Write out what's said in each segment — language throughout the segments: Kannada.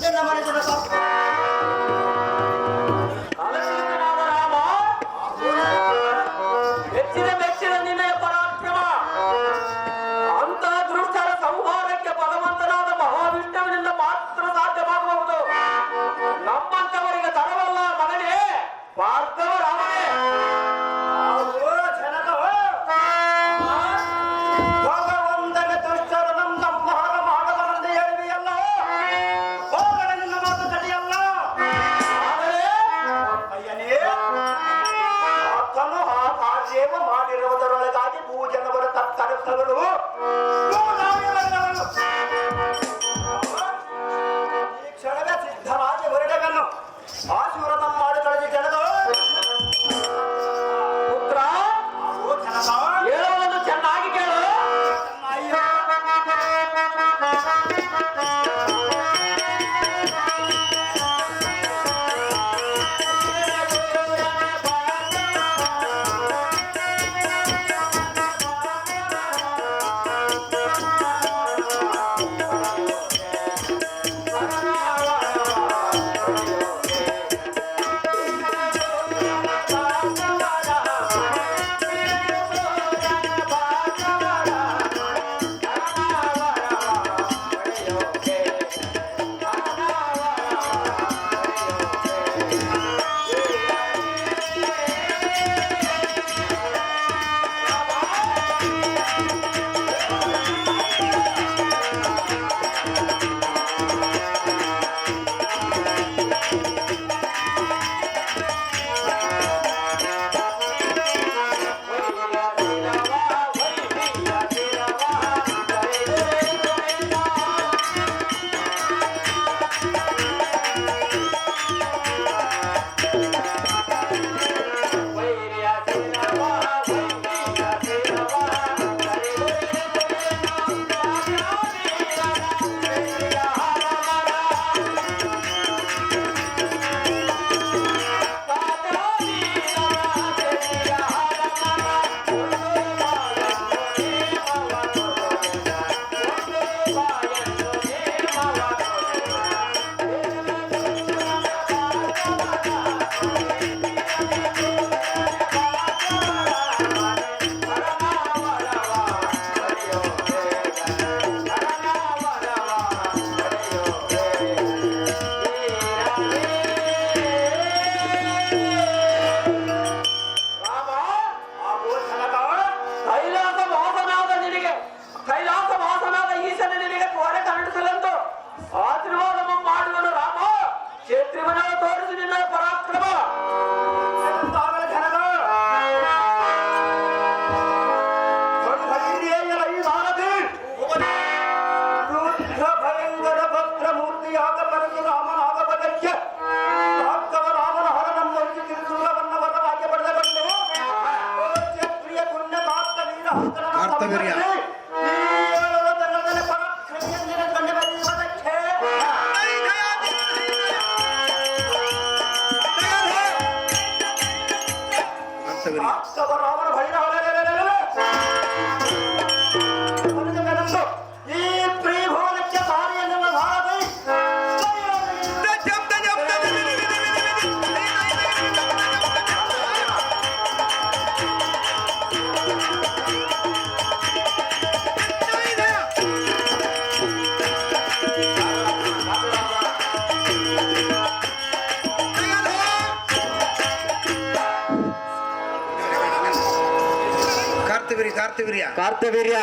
天の真似となさって Carta कर्तवीर्य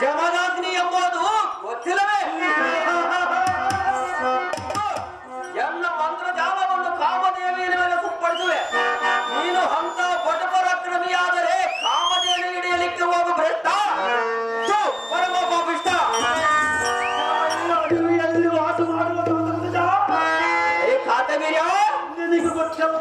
ಶಮನಾಗ್ನಿ ಎಂಬುದು ಗೊತ್ತಿಲ್ಲವೇ? ಎಲ್ಲ ಮಂತ್ರ ಜಾಲವನ್ನು ಕಾಮದೇವಿಯ ಮೇಲೆ ಸುಪ್ಪಡಿಸುವೆ ನೀನು ಹಂತ ಬಟಪರಾಕ್ರಮಿಯಾದರೆ ಕಾಮದೇವಿ ಹಿಡಿಯಲಿಕ್ಕೆ ಹೋಗು ಭ್ರಷ್ಟ. ಪರಮ ಪಾಪಿಷ್ಟ ವಾಸ ಮಾಡುವ ಏ ಕಾತಗಿರಿಯ ನಿನಗೆ ಗೊತ್ತಿರುವ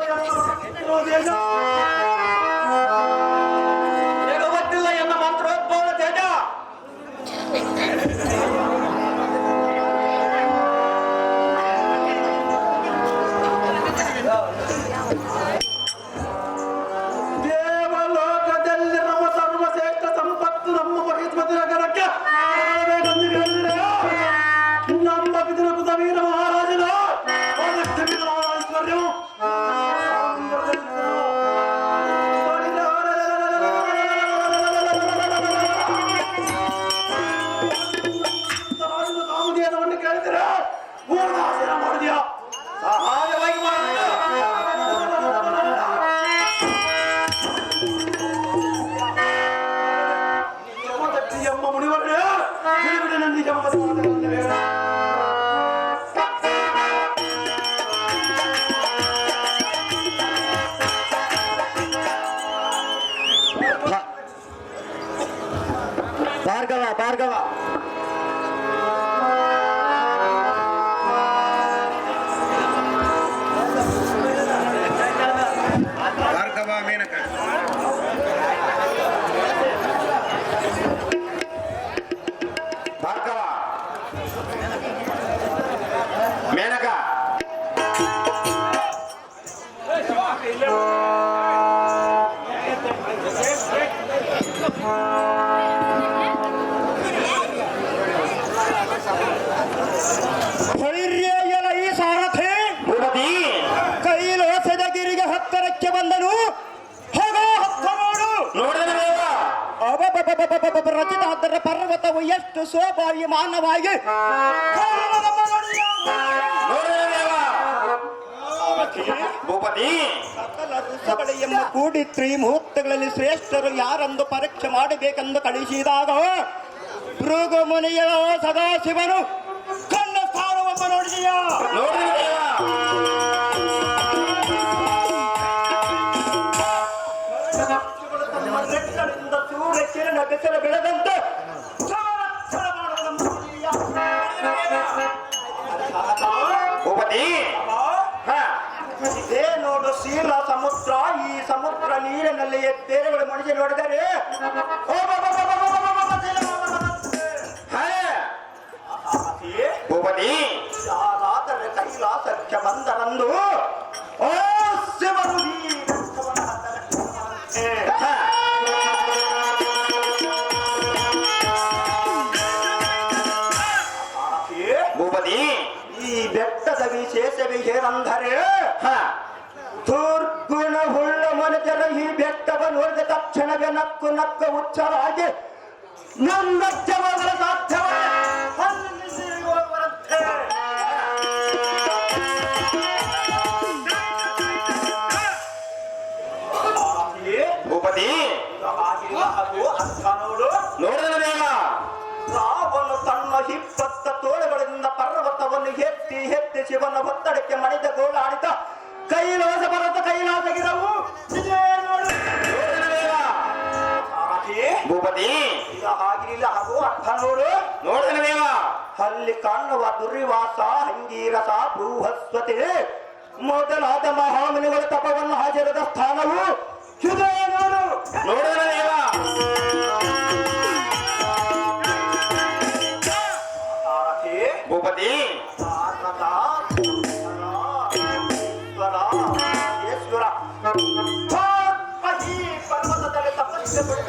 我打谁？我打你啊！啊！ರಚಿತಾಂತರ ಪರ್ವತವು ಎಷ್ಟು ಶೋಭಾಯಮಾನವಾಗಿ ಭೂಪತಿ. ಸಕಲ ಋಷಿಗಳೆಂಬ ಕೂಡಿ ಶ್ರೇಷ್ಠರು ಯಾರೊಂದು ಪರೀಕ್ಷೆ ಮಾಡಬೇಕೆಂದು ಕಳಿಸಿದಾಗ ಭೃಗು ಮುನಿಯ ಸದಾಶಿವನು ಕಣ್ಣ ಸ್ಥಾನವನ್ನು ನೋಡಿದೆಯಾ? ನನ್ನ ಬೆಳೆದಂತೆ ಇದೇ ನೋಡು ಶೀಲ ಸಮುದ್ರ ಈ ಸಮುದ್ರ ನೀರಿನಲ್ಲಿ ತೇರುಗಳು ಮನುಷ್ಯ ನೋಡಿದರೆ ಬೆಟ್ಟ ಸವಿಶೇಷ ವಿಹೇರಂಧರೆ ತುರ್ಗುಣ ಹುಳ್ಳ ಮನುಜರ ಈ ಬೆಟ್ಟವನ್ನು ನೋಡಿದ ತಕ್ಷಣವೇ ನಕ್ಕು ನಕ್ಕ ಉಚ್ಚರಾಗಿ ನನ್ನ ಜವಾಬ್ದಾರ ಸಾಧ್ಯವ ಶ್ರೀಮಂತೆ ಶಿವನ ಒತ್ತಡಕ್ಕೆ ಮಣಿದ ಗೋಳಾಡಿದ ಕೈಲಾಸ ಬರತ ಕೈಲಾಸ ಗಿರವು ಭೂಪತಿ. ಈಗ ಆಗಿರಲಿಲ್ಲ ಹಾಗೂ ಅರ್ಥ ನೋಡು. ನೋಡಿದ ಅಲ್ಲಿ ಕಾಣುವ ದುರ್ವಾಸ ಹಂಗೀರಸ ಬೃಹಸ್ವತಿ ಮೊದಲಾದ ಮಹಾಮುನಿಗಳ ತಪವನ್ನು ಹಾಜರದ ಸ್ಥಾನವು. ನೋಡು.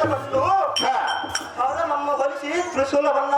ತಪಸ್ಸು ಪಡೆದುಕೊಂಡು ಹ, ಅವರ ನಮ್ಮ ಹೊಲಿಸಿ ತ್ರಿಶೂಲವನ್ನ